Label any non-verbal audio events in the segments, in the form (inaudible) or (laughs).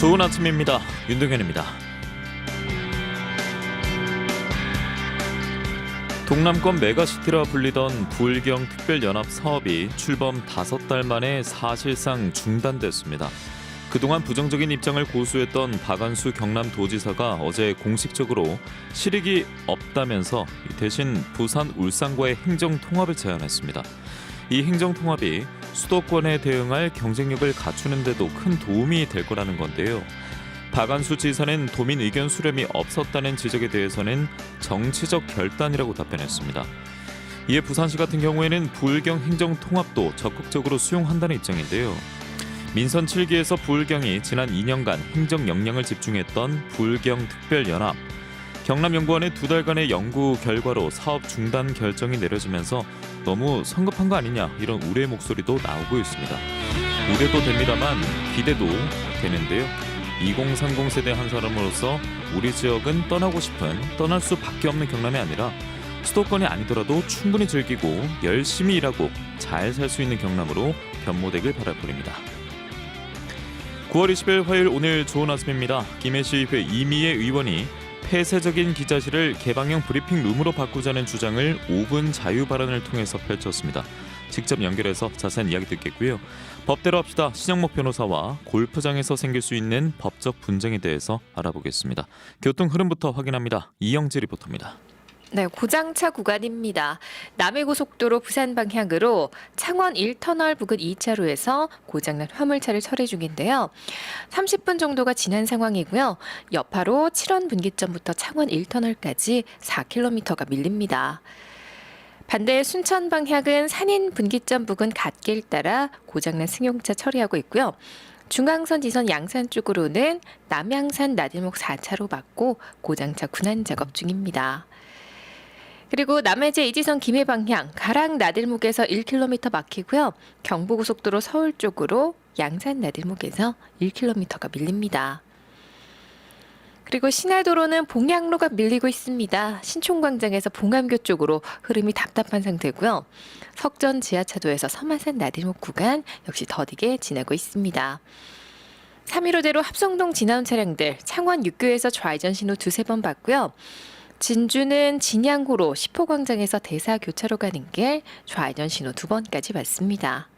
좋은 아침입니다. 윤동현입니다. 동남권 메가시티라 불리던 부울경 특별연합 사업이 출범 다섯 달 만에 사실상 중단됐습니다. 그동안 부정적인 입장을 고수했던 박안수 경남도지사가 어제 공식적으로 실익이 없다면서 대신 부산 울산과의 행정 통합을 제안했습니다. 이 행정 통합이 수도권에 대응할 경쟁력을 갖추는 데도 큰 도움이 될 거라는 건데요. 박안수 지사는 도민 의견 수렴이 없었다는 지적에 대해서는 정치적 결단이라고 답변했습니다. 이에 부산시 같은 경우에는 부울경 행정 통합도 적극적으로 수용한다는 입장인데요. 민선 7기에서 부울경이 지난 2년간 행정 역량을 집중했던 부울경 특별연합 경남연구원의 두 달간의 연구 결과로 사업 중단 결정이 내려지면서 너무 성급한 거 아니냐 이런 우려의 목소리도 나오고 있습니다. 우려도 됩니다만 기대도 되는데요. 2030 세대 한 사람으로서 우리 지역은 떠나고 싶은 떠날 수밖에 없는 경남이 아니라 수도권이 아니더라도 충분히 즐기고 열심히 일하고 잘 살 수 있는 경남으로 변모되길 바라봅니다. 9월 20일 화요일 오늘 좋은 아침입니다. 김해시의회 이미애 의원이 폐쇄적인 기자실을 개방형 브리핑 룸으로 바꾸자는 주장을 5분 자유 발언을 통해서 펼쳤습니다. 직접 연결해서 자세한 이야기 듣겠고요. 법대로 합시다. 신영목 변호사와 골프장에서 생길 수 있는 법적 분쟁에 대해서 알아보겠습니다. 교통 흐름부터 확인합니다. 이영지 리포터입니다. 네, 고장차 구간입니다. 남해고속도로 부산 방향으로 창원 1터널 부근 2차로에서 고장난 화물차를 처리 중인데요. 30분 정도가 지난 상황이고요. 여파로 7원 분기점부터 창원 1터널까지 4km가 밀립니다. 반대 순천 방향은 산인 분기점 부근 갓길 따라 고장난 승용차 처리하고 있고요. 중앙선 지선 양산 쪽으로는 남양산 나들목 4차로 막고 고장차 군환 작업 중입니다. 그리고 남해제 이지선 김해 방향 가락 나들목에서 1km 막히고요. 경부고속도로 서울 쪽으로 양산 나들목에서 1km가 밀립니다. 그리고 신할도로는 봉양로가 밀리고 있습니다. 신촌광장에서 봉암교 쪽으로 흐름이 답답한 상태고요. 석전 지하차도에서 서마산 나들목 구간 역시 더디게 지나고 있습니다. 315대로 합성동 지나온 차량들 창원 6교에서 좌회전 신호 두세 번 받고요. 진주는 진양호로 시포광장에서 대사 교차로 가는 길 좌회전 신호 두 번까지 받습니다.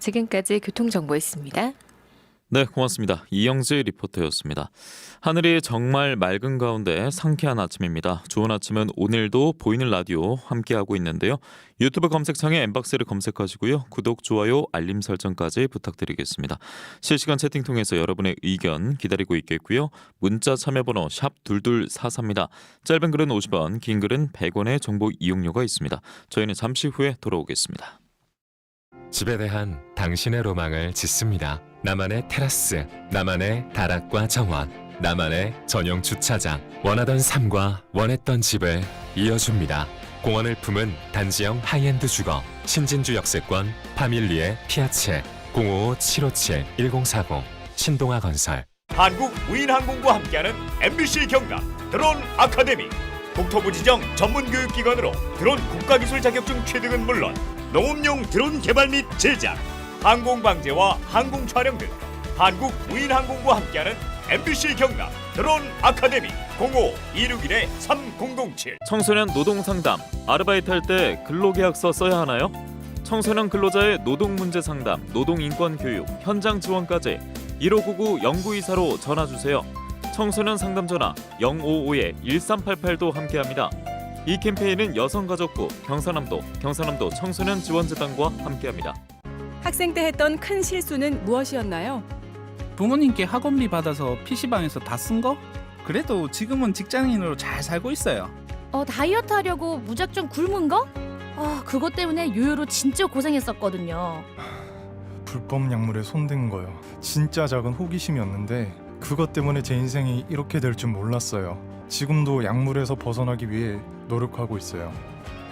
지금까지 교통정보였습니다. 네, 고맙습니다. 이영지 리포터였습니다. 하늘이 정말 맑은 가운데 상쾌한 아침입니다. 좋은 아침은 오늘도 보이는 라디오 함께하고 있는데요. 유튜브 검색창에 엠박스를 검색하시고요. 구독, 좋아요, 알림 설정까지 부탁드리겠습니다. 실시간 채팅 통해서 여러분의 의견 기다리고 있겠고요. 문자 참여번호 샵 2244입니다. 짧은 글은 50원, 긴 글은 100원의 정보 이용료가 있습니다. 저희는 잠시 후에 돌아오겠습니다. 집에 대한 당신의 로망을 짓습니다. 나만의 테라스, 나만의 다락과 정원, 나만의 전용 주차장, 원하던 삶과 원했던 집을 이어줍니다. 공원을 품은 단지형 하이엔드 주거, 신진주 역세권, 파밀리의 피아체, 055-757-1040, 신동아 건설. 한국 무인항공과 함께하는 MBC 경남 드론 아카데미 국토부 지정 전문 교육기관으로 드론 국가기술 자격증 취득은 물론 농업용 드론 개발 및 제작, 항공 방제와 항공 촬영 등 한국 무인항공과 함께하는 MBC 경남 드론 아카데미 05-261-3007 청소년 노동 상담 아르바이트 할 때 근로계약서 써야 하나요? 청소년 근로자의 노동 문제 상담, 노동 인권 교육, 현장 지원까지 1599 연구이사로 전화 주세요. 청소년 상담 전화 055-1388도 함께합니다. 이 캠페인은 여성가족부, 경상남도, 경상남도 청소년 지원재단과 함께합니다. 학생 때 했던 큰 실수는 무엇이었나요? 부모님께 학원비 받아서 PC방에서 다 쓴 거? 그래도 지금은 직장인으로 잘 살고 있어요. 어, 다이어트 하려고 무작정 굶은 거? 아, 그것 때문에 요요로 진짜 고생했었거든요. (sighs) 불법 약물에 손댄 거요. 진짜 작은 호기심이었는데 그것 때문에 제 인생이 이렇게 될 줄 몰랐어요. 지금도 약물에서 벗어나기 위해 노력하고 있어요.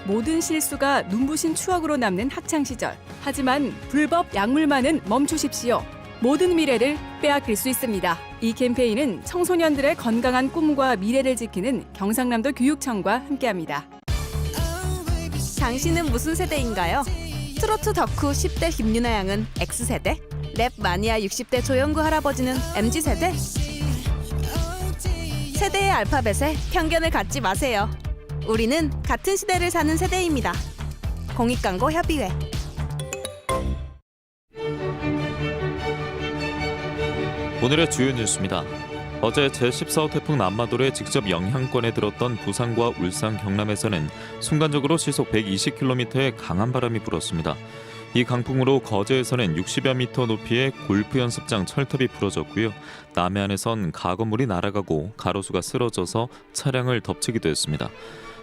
모든 실수가 눈부신 추억으로 남는 학창 시절. 하지만 불법 약물만은 멈추십시오. 모든 미래를 빼앗길 수 있습니다. 이 캠페인은 청소년들의 건강한 꿈과 미래를 지키는 경상남도 교육청과 함께합니다. 당신은 무슨 세대인가요? 트로트 덕후 10대 김유나 양은 X세대, 랩 마니아 60대 조영구 할아버지는 MZ 세대? 세대의 알파벳에 편견을 갖지 마세요. 우리는 같은 시대를 사는 세대입니다. 공익광고 협의회. 오늘의 주요 뉴스입니다. 어제 제14호 태풍 남마돌의 직접 영향권에 들었던 부산과 울산, 경남에서는 순간적으로 시속 120km의 강한 바람이 불었습니다. 이 강풍으로 거제에서는 60여 미터 높이의 골프 연습장 철탑이 부러졌고요. 남해안에선 가건물이 날아가고 가로수가 쓰러져서 차량을 덮치기도 했습니다.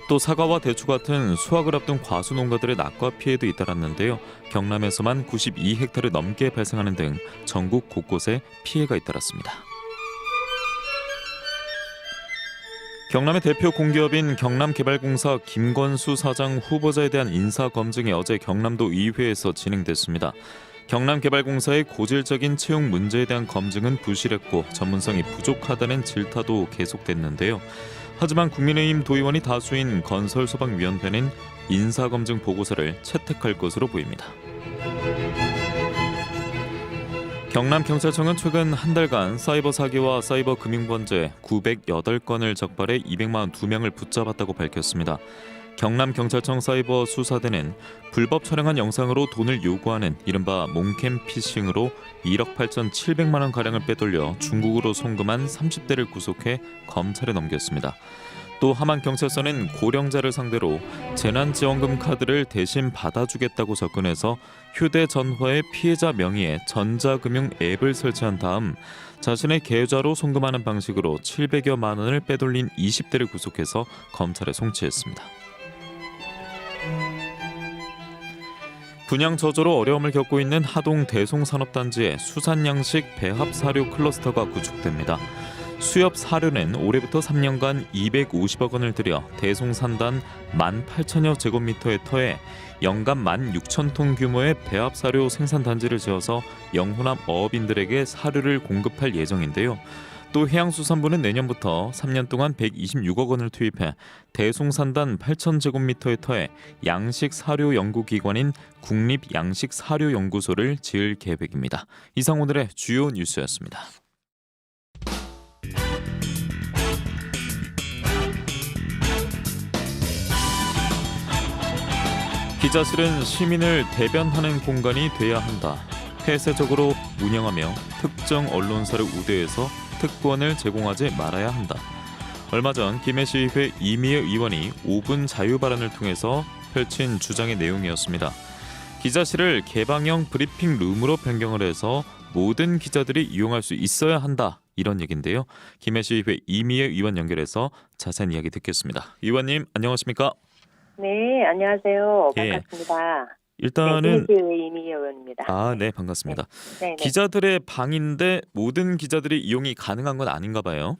또 사과와 대추 같은 수확을 앞둔 과수 농가들의 낙과 피해도 잇따랐는데요. 경남에서만 92헥타르 넘게 발생하는 등 전국 곳곳에 피해가 잇따랐습니다. 경남의 대표 공기업인 경남개발공사 김건수 사장 후보자에 대한 인사 검증이 어제 경남도 의회에서 진행됐습니다. 경남개발공사의 고질적인 채용 문제에 대한 검증은 부실했고 전문성이 부족하다는 질타도 계속됐는데요. 하지만 국민의힘 도의원이 다수인 건설소방위원회는 인사검증 보고서를 채택할 것으로 보입니다. 경남경찰청은 최근 한 달간 사이버 사기와 사이버 금융 범죄 908건을 적발해 242명을 붙잡았다고 밝혔습니다. 경남경찰청 사이버 수사대는 불법 촬영한 영상으로 돈을 요구하는 이른바 몽캠 피싱으로 1억 8,700만 원 가량을 빼돌려 중국으로 송금한 30대를 구속해 검찰에 넘겼습니다. 또 함안 경찰서는 고령자를 상대로 재난지원금 카드를 대신 받아주겠다고 접근해서 휴대전화의 피해자 명의의 전자금융 앱을 설치한 다음 자신의 계좌로 송금하는 방식으로 700여만 원을 빼돌린 20대를 구속해서 검찰에 송치했습니다. 분양 저조로 어려움을 겪고 있는 하동 대송산업단지의 수산양식 배합 사료 클러스터가 구축됩니다. 수협 사료는 올해부터 3년간 250억 원을 들여 대송산단 18,000여 제곱미터의 터에 연간 16,000톤 규모의 배합 사료 생산 단지를 지어서 영호남 어업인들에게 사료를 공급할 예정인데요. 또 해양수산부는 내년부터 3년 동안 126억 원을 투입해 대송산단 8,000제곱미터의 터에 양식 사료 연구기관인 국립양식사료연구소를 지을 계획입니다. 이상 오늘의 주요 뉴스였습니다. 기자실은 시민을 대변하는 공간이 돼야 한다. 폐쇄적으로 운영하며 특정 언론사를 우대해서 특권을 제공하지 말아야 한다. 얼마 전 김해시의회 이미애 의원이 5분 자유 발언을 통해서 펼친 주장의 내용이었습니다. 기자실을 개방형 브리핑 룸으로 변경을 해서 모든 기자들이 이용할 수 있어야 한다. 이런 얘긴데요. 김해시의회 이미애 의원 연결해서 자세한 이야기 듣겠습니다. 의원님 안녕하십니까? 네, 안녕하세요. 예. 반갑습니다. 일단은 네, 이미 의원입니다. 아, 네, 반갑습니다. 네, 네. 기자들의 방인데 모든 기자들이 이용이 가능한 건 아닌가 봐요.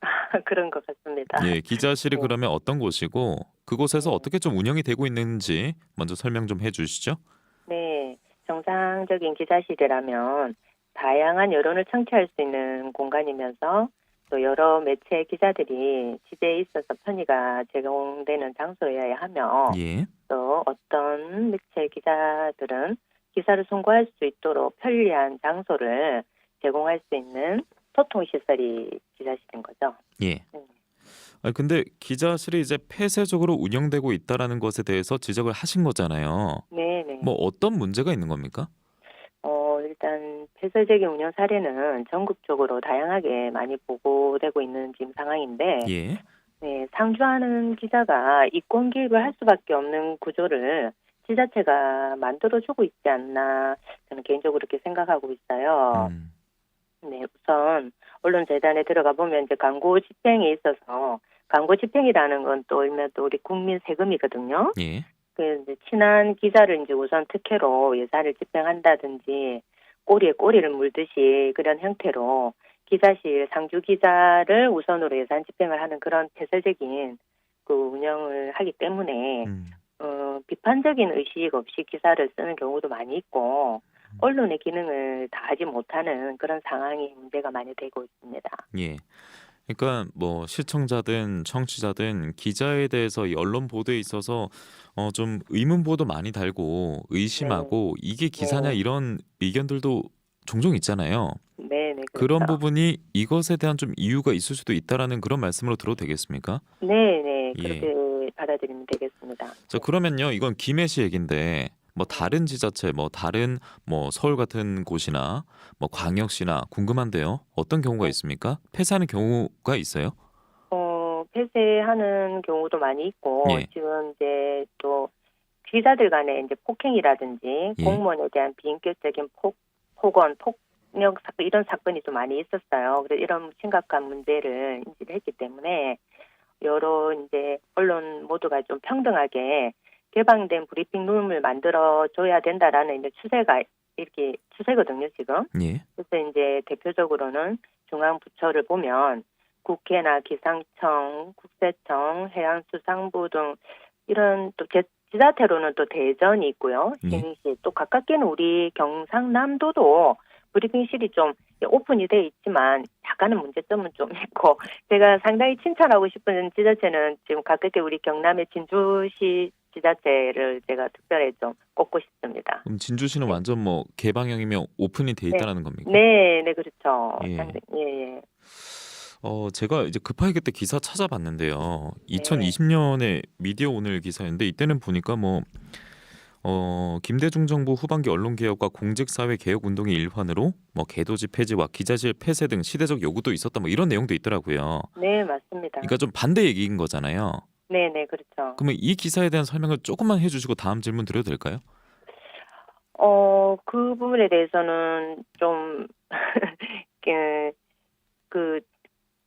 (laughs) 그런 것 같습니다. 예, 기자실이 네. 그러면 어떤 곳이고 그곳에서 어떻게 좀 운영이 되고 있는지 먼저 설명 좀 해주시죠. 네, 정상적인 기자실이라면 다양한 여론을 청취할 수 있는 공간이면서 또 여러 매체 기자들이 취재에 있어서 편의가 제공되는 장소여야 하며 예, 또 어떤 매체 기자들은 기사를 송고할 수 있도록 편리한 장소를 제공할 수 있는 소통 시설이 기자실인 거죠. 예. 네. 아 근데 기자실이 이제 폐쇄적으로 운영되고 있다라는 것에 대해서 지적을 하신 거잖아요. 네, 네. 뭐 어떤 문제가 있는 겁니까? 폐쇄적인 운영 사례는 전국적으로 다양하게 많이 보고되고 있는 지금 상황인데, 예, 네, 상주하는 기자가 이권 개입을 할 수밖에 없는 구조를 지자체가 만들어주고 있지 않나 저는 개인적으로 그렇게 생각하고 있어요. 음, 네, 우선 언론재단에 들어가 보면 이제 광고 집행에 있어서 광고 집행이라는 건또 얼마 또 우리 국민 세금이거든요. 예, 그 이제 친한 기자를 이제 우선 특혜로 예산을 집행한다든지 꼬리에 꼬리를 물듯이 그런 형태로 기자실 상주 기자를 우선으로 예산 집행을 하는 그런 폐쇄적인 그 운영을 하기 때문에 음, 어, 비판적인 의식 없이 기사를 쓰는 경우도 많이 있고 언론의 기능을 다하지 못하는 그런 상황이 문제가 많이 되고 있습니다. 예. 그러니까 뭐 시청자든 청취자든 기자에 대해서 이 언론 보도에 있어서 어 좀 의문 보도 많이 달고 의심하고 이게 기사냐 네. 이런 의견들도 종종 있잖아요. 네, 네. 그런 그렇죠. 부분이 이것에 대한 좀 이유가 있을 수도 있다라는 그런 말씀으로 들어도 되겠습니까? 네, 네. 예. 그렇게 받아들이면 되겠습니다. 자 그러면요 이건 김해시 얘긴데 뭐 다른 지자체 뭐 다른 뭐 서울 같은 곳이나 뭐 광역시나 궁금한데요 어떤 경우가 네. 있습니까 폐사하는 경우가 있어요 어, 폐쇄하는 경우도 많이 있고 예. 지금 이제 또 기자들 간의 이제 폭행이라든지 예. 공무원에 대한 비인격적인 폭, 폭언, 폭력 사건 이런 사건이 좀 많이 있었어요. 그래서 이런 심각한 문제를 인지를 했기 때문에 여러 이제 언론 모두가 좀 평등하게 개방된 브리핑 룸을 만들어 줘야 된다라는 이제 추세가 이렇게 추세거든요, 지금. 예 그래서 이제 대표적으로는 중앙 부처를 보면 국회나 기상청, 국세청, 해양수산부 등 이런 또 제- 지자체로는 또 대전이 있고요. 네. 신시 또 가깝게는 우리 경상남도도 브리핑실이 좀 오픈이 돼 있지만 약간은 문제점은 좀 (laughs) 있고 제가 상당히 칭찬하고 싶은 지자체는 지금 가깝게 우리 경남의 진주시 지자체를 제가 특별히 좀 꼽고 싶습니다. 그럼 진주시는 완전 뭐 개방형이면 오픈이 돼 있다라는 겁니까 네, 네 그렇죠. 예. 예, 예. 어 제가 이제 급하게 그때 기사 찾아봤는데요 네. 2020년에 미디어 오늘 기사였는데 이때는 보니까 뭐 어, 김대중 정부 후반기 언론 개혁과 공직 사회 개혁 운동의 일환으로 뭐 개도지 폐지와 기자실 폐쇄 등 시대적 요구도 있었다 뭐 이런 내용도 있더라고요. 네, 맞습니다. 그러니까 좀 반대 얘기인 거잖아요. 네, 네, 그렇죠. 그러면 이 기사에 대한 설명을 조금만 해주시고 다음 질문 드려도 될까요? 어, 그 부분에 대해서는 좀, (laughs) 그, 그,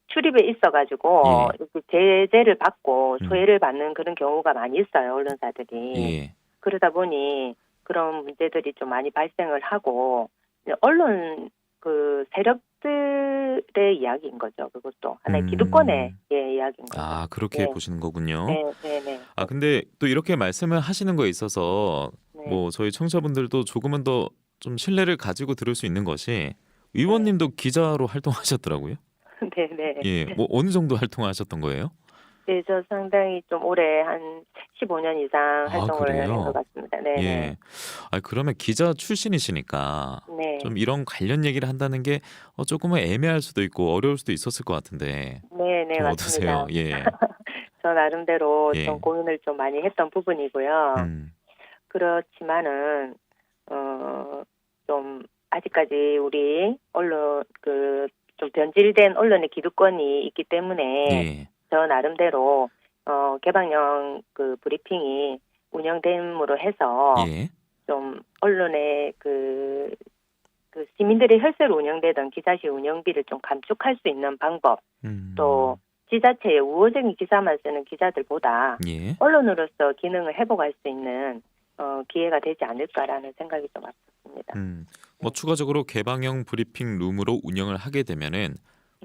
출입에 있어가지고, 예. 이렇게 제재를 받고 음. 소외를 받는 그런 경우가 많이 있어요, 언론사들이. 예. 그러다 보니 그런 문제들이 좀 많이 발생을 하고, 언론 그 세력 들의 이야기인 거죠, 그것도. 하나의 음. 기득권의 예, 이야기인 거죠. 아 그렇게 네. 보시는 거군요. 네, 네, 네. 아 근데 또 이렇게 말씀을 하시는 거에 있어서 네. 뭐 저희 청취자분들도 조금은 더 좀 신뢰를 가지고 들을 수 있는 것이 의원님도 기자로 활동하셨더라고요. (laughs) 네, 네. 예, 뭐 어느 정도 활동하셨던 거예요? 네, 저 상당히 좀 오래 한 15년 이상 활동을 그래요? 한것 같습니다. 네, 예. 아 그러면 기자 출신이시니까 네. 좀 이런 관련 얘기를 한다는 게 어, 조금은 애매할 수도 있고 어려울 수도 있었을 것 같은데 네, 네, 좀 맞습니다. 어떠세요? 예. (laughs) 저 나름대로 예. 좀 고민을 좀 많이 했던 부분이고요. 음, 그렇지만은 어 좀 아직까지 우리 언론 그 좀 변질된 언론의 기득권이 있기 때문에 예. 저 나름대로 어 개방형 그 브리핑이 운영됨으로 해서 예. 좀 언론의 그, 그 시민들의 혈세로 운영되던 기자실 운영비를 좀 감축할 수 있는 방법, 음, 또 지자체의 우호적인 기사만 쓰는 기자들보다 예. 언론으로서 기능을 회복할 수 있는 어, 기회가 되지 않을까라는 생각이 좀 왔었습니다. 음, 뭐 추가적으로 개방형 브리핑 룸으로 운영을 하게 되면은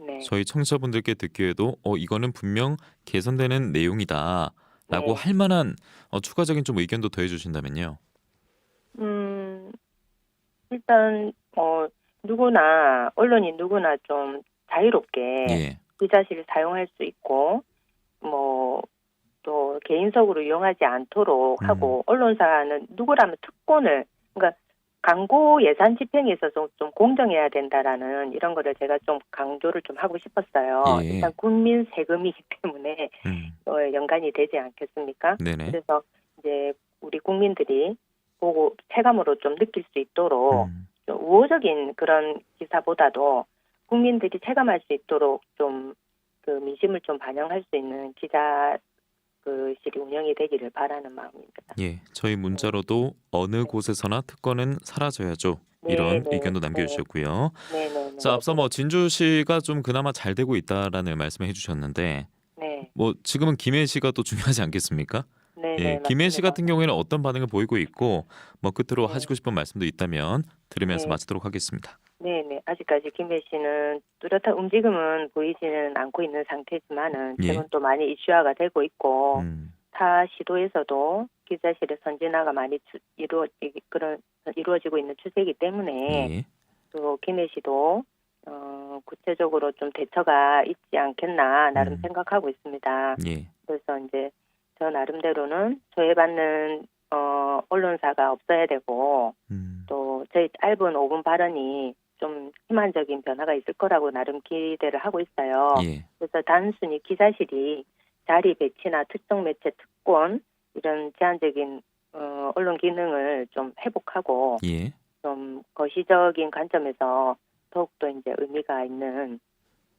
네. 저희 청취자분들께 듣기에도 어 이거는 분명 개선되는 내용이다라고 네. 할 만한 어, 추가적인 좀 의견도 더해 주신다면요. 음, 일단 어, 누구나 언론이 누구나 좀 자유롭게 예. 기자실을 사용할 수 있고 뭐 또 개인적으로 이용하지 않도록 음. 하고 언론사는 누구라면 특권을 그러니까 광고 예산 집행에 있어서 좀 공정해야 된다라는 이런 거를 제가 좀 강조를 좀 하고 싶었어요. 예. 일단 국민 세금이기 때문에 음. 어, 연관이 되지 않겠습니까? 네네. 그래서 이제 우리 국민들이 보고 체감으로 좀 느낄 수 있도록 음. 좀 우호적인 그런 기사보다도 국민들이 체감할 수 있도록 좀 그 민심을 좀 반영할 수 있는 기자 그 실이 운영이 되기를 바라는 마음입니다. 예. 저희 문자로도 어느 곳에서나 특권은 사라져야죠. 이런 네, 의견도 네. 남겨주셨고요. 네 네 네. 자 앞서 뭐 진주시가 좀 그나마 잘 되고 있다라는 말씀을 해주셨는데 네, 뭐 지금은 김해시가 또 중요하지 않겠습니까? 네, 예, 네, 김해시 맞습니다. 같은 경우에는 어떤 반응을 보이고 있고 뭐 끝으로 네. 하시고 싶은 말씀도 있다면 들으면서 네. 마치도록 하겠습니다. 네, 네. 아직까지 김혜 씨는 뚜렷한 움직임은 보이지는 않고 있는 상태지만은 예. 지금 또 많이 이슈화가 되고 있고 음, 타 시도에서도 기자실의 선진화가 많이 추, 이루어 그런 이루어지고 있는 추세이기 때문에 예. 또 김혜 씨도 어, 구체적으로 좀 대처가 있지 않겠나 나름 음. 생각하고 있습니다. 예. 그래서 이제 저 나름대로는 조회받는 어, 언론사가 없어야 되고 음, 또 저희 짧은 5분 발언이 좀 희망적인 변화가 있을 거라고 나름 기대를 하고 있어요. 예. 그래서 단순히 기사실이 자리 배치나 특정 매체 특권 이런 제한적인 어, 언론 기능을 좀 회복하고 예. 좀 거시적인 관점에서 더욱더 이제 의미가 있는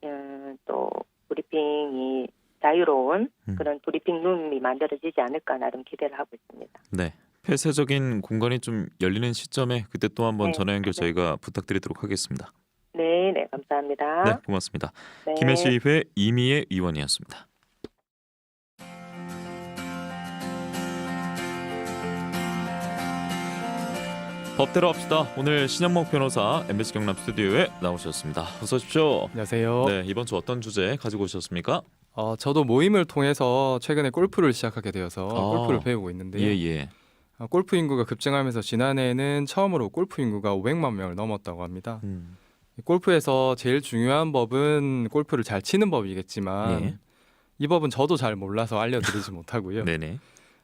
음, 또 브리핑이 자유로운 음. 그런 브리핑 룸이 만들어지지 않을까 나름 기대를 하고 있습니다. 네. 폐쇄적인 공간이 좀 열리는 시점에 그때 또 한번 네. 전화 연결 저희가 부탁드리도록 하겠습니다. 네, 네, 감사합니다. 네, 고맙습니다. 네. 김해시의회 이미애 의원이었습니다. 법대로 합시다. 오늘 신현목 변호사 MBC 경남 스튜디오에 나오셨습니다. 어서 오십시오. 안녕하세요. 네, 이번 주 어떤 주제 가지고 오셨습니까? 어, 저도 모임을 통해서 최근에 골프를 시작하게 되어서 아. 골프를 배우고 있는데요. 예, 예. 어, 골프 인구가 급증하면서 지난해에는 처음으로 골프 인구가 500만 명을 넘었다고 합니다. 음. 골프에서 제일 중요한 법은 골프를 잘 치는 법이겠지만 예. 이 법은 저도 잘 몰라서 알려드리지 (laughs) 못하고요. 네네.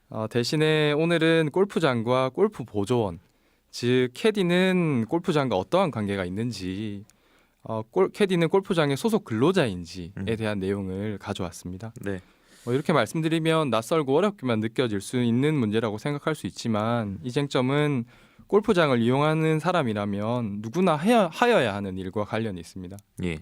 어, 대신에 오늘은 골프장과 골프 보조원, 즉 캐디는 골프장과 어떠한 관계가 있는지, 어, 골, 캐디는 골프장의 소속 근로자인지에 음. 대한 내용을 가져왔습니다. 네. 뭐 이렇게 말씀드리면 낯설고 어렵게만 느껴질 수 있는 문제라고 생각할 수 있지만 이 쟁점은 골프장을 이용하는 사람이라면 누구나 하여, 하여야 하는 일과 관련이 있습니다. 예.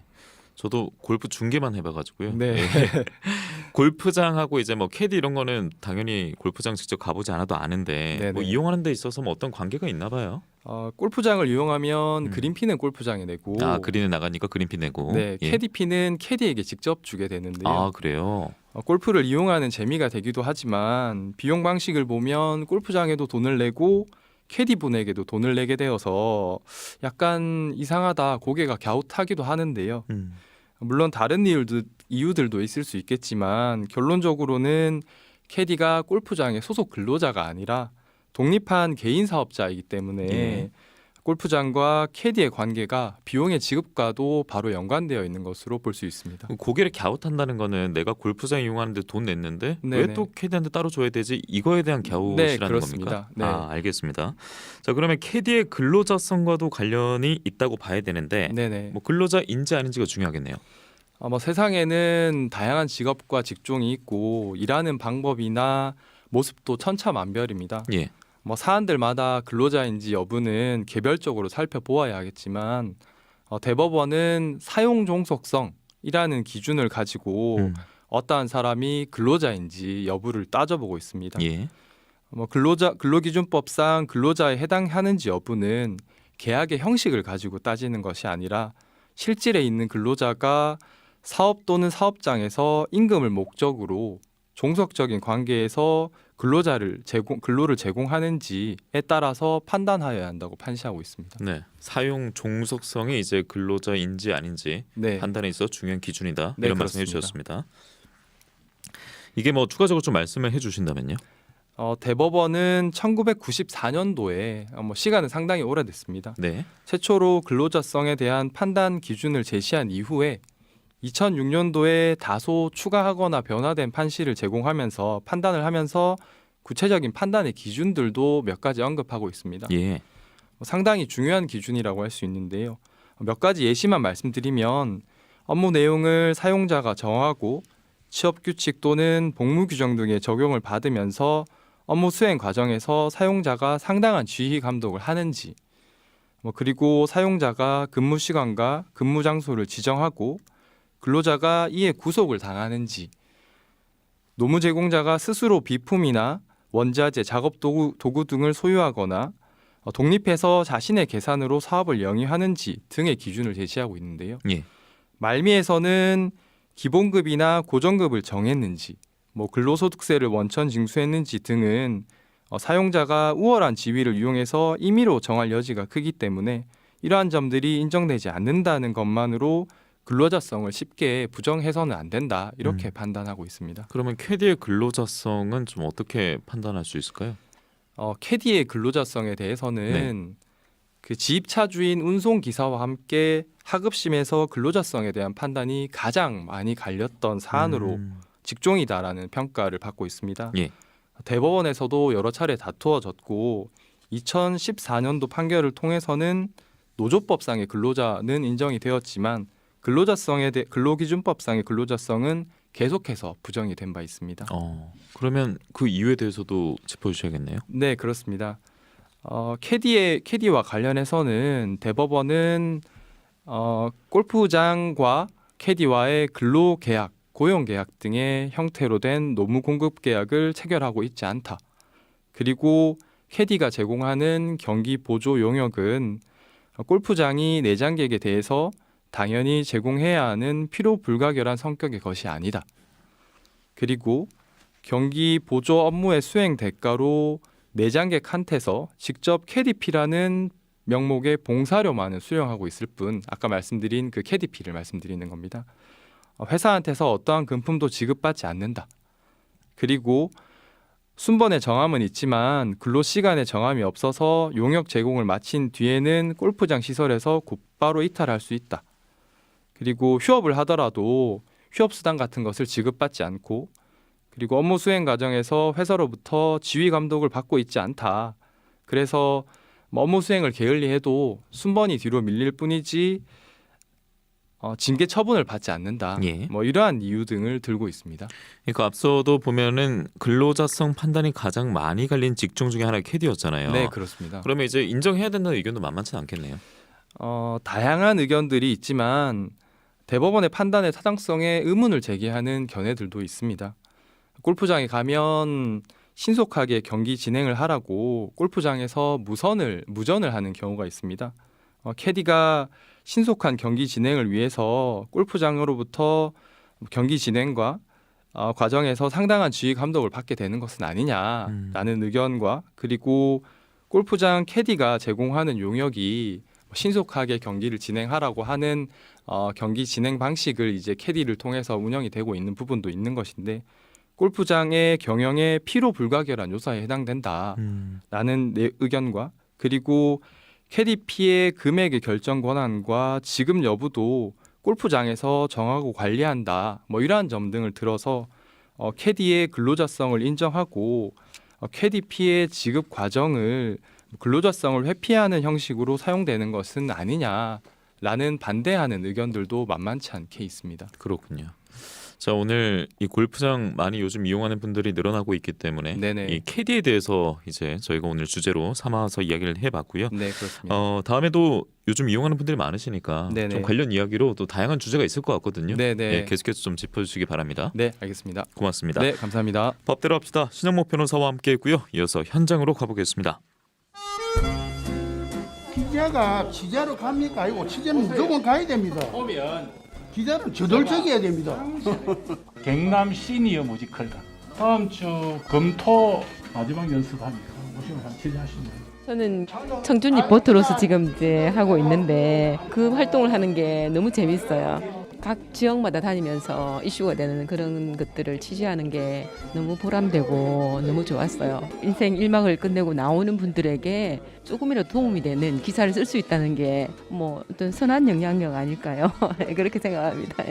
저도 골프 중계만 해봐가지고요. 네. 예. (laughs) 골프장하고 이제 뭐 캐디 이런 거는 당연히 골프장 직접 가보지 않아도 아는데 네네. 뭐 이용하는 데 있어서 뭐 어떤 관계가 있나 봐요. 어, 골프장을 이용하면 음. 그린피는 골프장에 내고 아 그린에 나가니까 그린피 내고. 네, 예. 캐디피는 캐디에게 직접 주게 되는데요. 아 그래요. 어, 골프를 이용하는 재미가 되기도 하지만 비용 방식을 보면 골프장에도 돈을 내고 캐디 분에게도 돈을 내게 되어서 약간 이상하다 고개가 갸웃하기도 하는데요. 음. 물론 다른 이유들, 이유들도 있을 수 있겠지만 결론적으로는 캐디가 골프장의 소속 근로자가 아니라 독립한 개인 사업자이기 때문에 예. 골프장과 캐디의 관계가 비용의 지급과도 바로 연관되어 있는 것으로 볼 수 있습니다. 고개를 갸웃한다는 거는 내가 골프장 이용하는데 돈 냈는데 왜. 또 캐디한테 따로 줘야 되지? 이거에 대한 갸웃이라는 네, 겁니까? 그렇습니다. 네. 아 알겠습니다. 자 그러면 캐디의 근로자성과도 관련이 있다고 봐야 되는데 네네. 뭐 근로자인지 아닌지가 중요하겠네요. 아, 뭐 세상에는 다양한 직업과 직종이 있고 일하는 방법이나 모습도 천차만별입니다. 예. 뭐 사안들마다 근로자인지 여부는 개별적으로 살펴보아야 하겠지만 어, 대법원은 사용 종속성이라는 기준을 가지고 음. 어떠한 사람이 근로자인지 여부를 따져보고 있습니다. 예. 뭐 근로자 근로기준법상 근로자에 해당하는지 여부는 계약의 형식을 가지고 따지는 것이 아니라 실질에 있는 근로자가 사업 또는 사업장에서 임금을 목적으로 종속적인 관계에서 근로자를 제공 근로를 제공하는지에 따라서 판단하여야 한다고 판시하고 있습니다. 네. 사용 종속성이 이제 근로자인지 아닌지 네. 판단에 있어 중요한 기준이다. 네, 이런 말씀해. 주셨습니다. 이게 뭐 추가적으로 좀 말씀을 해 주신다면요. 어, 대법원은 1994년도에 어, 뭐 시간은 상당히 오래됐습니다. 네. 최초로 근로자성에 대한 판단 기준을 제시한 이후에 2006년도에 다소 추가하거나 변화된 판시를 제공하면서 판단을 하면서 구체적인 판단의 기준들도 몇 가지 언급하고 있습니다. 예. 뭐 상당히 중요한 기준이라고 할 수 있는데요. 몇 가지 예시만 말씀드리면 업무 내용을 사용자가 정하고 취업 규칙 또는 복무 규정 등의 적용을 받으면서 업무 수행 과정에서 사용자가 상당한 지휘 감독을 하는지 뭐 그리고 사용자가 근무 시간과 근무 장소를 지정하고 근로자가 이에 구속을 당하는지 노무 제공자가 스스로 비품이나 원자재, 작업 도구, 도구 등을 소유하거나 어, 독립해서 자신의 계산으로 사업을 영위하는지 등의 기준을 제시하고 있는데요. 예. 말미에서는 기본급이나 고정급을 정했는지, 뭐 근로소득세를 원천 징수했는지 등은 어, 사용자가 우월한 지위를 이용해서 임의로 정할 여지가 크기 때문에 이러한 점들이 인정되지 않는다는 것만으로 근로자성을 쉽게 부정해서는 안 된다 이렇게 음. 판단하고 있습니다. 그러면 캐디의 근로자성은 좀 어떻게 판단할 수 있을까요? 어, 캐디의 근로자성에 대해서는 그 지입차주인 운송 기사와 함께 하급심에서 근로자성에 대한 판단이 가장 많이 갈렸던 사안으로 음. 직종이다라는 평가를 받고 있습니다. 예. 대법원에서도 여러 차례 다투어졌고 2014년도 판결을 통해서는 노조법상의 근로자는 인정이 되었지만 근로자성에 대 근로기준법상의 근로자성은 계속해서 부정이 된 바 있습니다. 어, 그러면 그 이유에 대해서도 짚어주셔야겠네요. 네, 그렇습니다. 어, 캐디의 캐디와 관련해서는 대법원은 어, 골프장과 캐디와의 근로 계약, 고용 계약 등의 형태로 된 노무 공급 계약을 체결하고 있지 않다. 그리고 캐디가 제공하는 경기 보조 용역은 골프장이 내장객에 대해서 당연히 제공해야 하는 필요 불가결한 성격의 것이 아니다. 그리고 경기 보조 업무의 수행 대가로 내장객한테서 직접 캐디피라는 명목의 봉사료만을 수령하고 있을 뿐 아까 말씀드린 그 캐디피를 말씀드리는 겁니다. 어, 회사한테서 어떠한 금품도 지급받지 않는다. 그리고 순번의 정함은 있지만 근로 시간의 정함이 없어서 용역 제공을 마친 뒤에는 골프장 시설에서 곧바로 이탈할 수 있다. 그리고 휴업을 하더라도 휴업 수당 같은 것을 지급받지 않고 그리고 업무 수행 과정에서 회사로부터 지휘 감독을 받고 있지 않다. 그래서 뭐 업무 수행을 게을리 해도 순번이 뒤로 밀릴 뿐이지 어, 징계 처분을 받지 않는다. 예. 뭐 이러한 이유 등을 들고 있습니다. 그러니까 앞서도 보면은 근로자성 판단이 가장 많이 갈린 직종 중에 하나가 캐디였잖아요. 네, 그렇습니다. 그러면 이제 인정해야 된다는 의견도 만만치 않겠네요. 어, 다양한 의견들이 있지만 대법원의 판단의 타당성에 의문을 제기하는 견해들도 있습니다. 골프장에 가면 신속하게 경기 진행을 하라고 골프장에서 무선을 무전을 하는 경우가 있습니다. 어, 캐디가 신속한 경기 진행을 위해서 골프장으로부터 경기 진행과 어, 과정에서 상당한 지휘 감독을 받게 되는 것은 아니냐라는 의견과 그리고 골프장 캐디가 제공하는 용역이 신속하게 경기를 진행하라고 하는 어, 경기 진행 방식을 이제 캐디를 통해서 운영이 되고 있는 부분도 있는 것인데 골프장의 경영에 피로 불가결한 요소에 해당된다라는 음. 내 의견과 그리고 캐디피의 금액의 결정 권한과 지급 여부도 골프장에서 정하고 관리한다. 뭐 이러한 점 등을 들어서 어, 캐디의 근로자성을 인정하고 어, 캐디피의 지급 과정을 근로자성을 회피하는 형식으로 사용되는 것은 아니냐라는 반대하는 의견들도 만만치 않게 있습니다. 그렇군요. 자 오늘 이 골프장 많이 요즘 이용하는 분들이 늘어나고 있기 때문에 네네. 이 캐디에 대해서 이제 저희가 오늘 주제로 삼아서 이야기를 해봤고요. 네, 그렇습니다. 어 다음에도 요즘 이용하는 분들이 많으시니까 네네. 좀 관련 이야기로 또 다양한 주제가 있을 것 같거든요. 네네. 예, 계속해서 좀 짚어주시기 바랍니다. 네, 알겠습니다. 고맙습니다. 네, 감사합니다. 법대로 합시다. 신영목 변호사와 함께했고요. 이어서 현장으로 가보겠습니다. 기자가 취재로 갑니까? 아니고 취재는 무조건 가야 됩니다. 오면 기자는 저돌적이어야 됩니다. 경남 시니어 뮤지컬단 다음 주 금토 마지막 연습하니까 오시면 같이 취재하시면. 저는 청춘 리포터로서 지금 이제 하고 있는데 그 활동을 하는 게 너무 재밌어요. 각 지역마다 다니면서 이슈가 되는 그런 것들을 취재하는 게 너무 보람되고 너무 좋았어요. 인생 일막을 끝내고 나오는 분들에게 조금이라도 도움이 되는 기사를 쓸 수 있다는 게 뭐 어떤 선한 영향력 아닐까요? (laughs) 그렇게 생각합니다.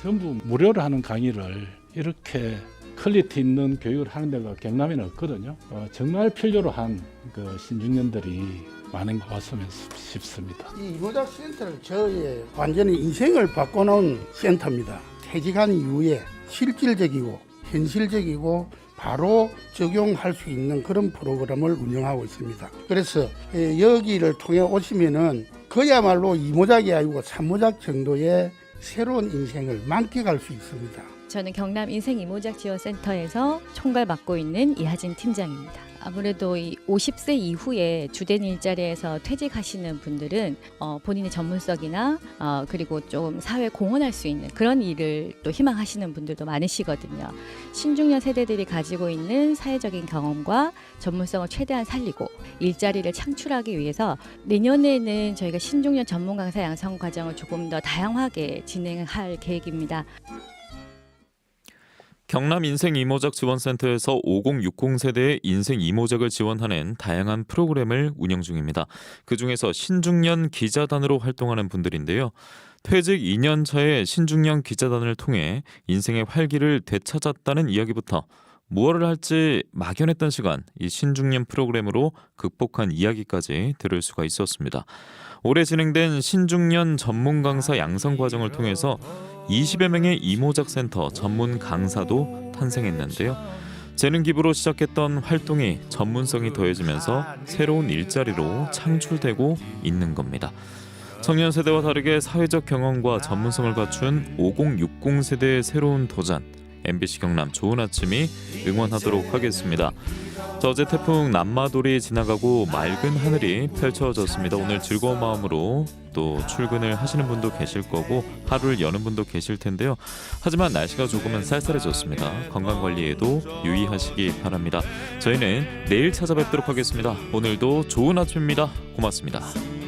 전부 무료로 하는 강의를 이렇게 퀄리티 있는 교육을 하는 데가 경남에는 없거든요. 어, 정말 필요로 한 그 신중년들이 많은 것 왔으면 싶습니다. 이 이모작 센터는 저의 완전히 인생을 바꿔놓은 센터입니다. 퇴직한 이후에 실질적이고 현실적이고 바로 적용할 수 있는 그런 프로그램을 운영하고 있습니다. 그래서 예, 여기를 통해 오시면은 그야말로 이모작이 아니고 삼모작 정도의 새로운 인생을 만끽할 수 있습니다. 저는 경남 인생 이모작 지원센터에서 총괄 맡고 있는 이하진 팀장입니다. 아무래도 이 50세 이후에 주된 일자리에서 퇴직하시는 분들은 어, 본인의 전문성이나 어, 그리고 좀 사회 공헌할 수 있는 그런 일을 또 희망하시는 분들도 많으시거든요. 신중년 세대들이 가지고 있는 사회적인 경험과 전문성을 최대한 살리고 일자리를 창출하기 위해서 내년에는 저희가 신중년 전문 강사 양성 과정을 조금 더 다양하게 진행할 계획입니다. 경남 인생 이모작 지원센터에서 5060 세대의 인생 이모작을 지원하는 다양한 프로그램을 운영 중입니다. 그 중에서 신중년 기자단으로 활동하는 분들인데요. 퇴직 2년 차의 신중년 기자단을 통해 인생의 활기를 되찾았다는 이야기부터 무엇을 할지 막연했던 시간 이 신중년 프로그램으로 극복한 이야기까지 들을 수가 있었습니다. 올해 진행된 신중년 전문 강사 양성 과정을 통해서 20여 명의 이모작 센터 전문 강사도 탄생했는데요. 재능 기부로 시작했던 활동이 전문성이 더해지면서 새로운 일자리로 창출되고 있는 겁니다. 청년 세대와 다르게 사회적 경험과 전문성을 갖춘 5060 세대의 새로운 도전 MBC 경남 좋은 아침이 응원하도록 하겠습니다. 자, 어제 태풍 남마돌이 지나가고 맑은 하늘이 펼쳐졌습니다. 오늘 즐거운 마음으로 또 출근을 하시는 분도 계실 거고 하루를 여는 분도 계실 텐데요. 하지만 날씨가 조금은 쌀쌀해졌습니다. 건강 관리에도 유의하시기 바랍니다. 저희는 내일 찾아뵙도록 하겠습니다. 오늘도 좋은 아침입니다. 고맙습니다.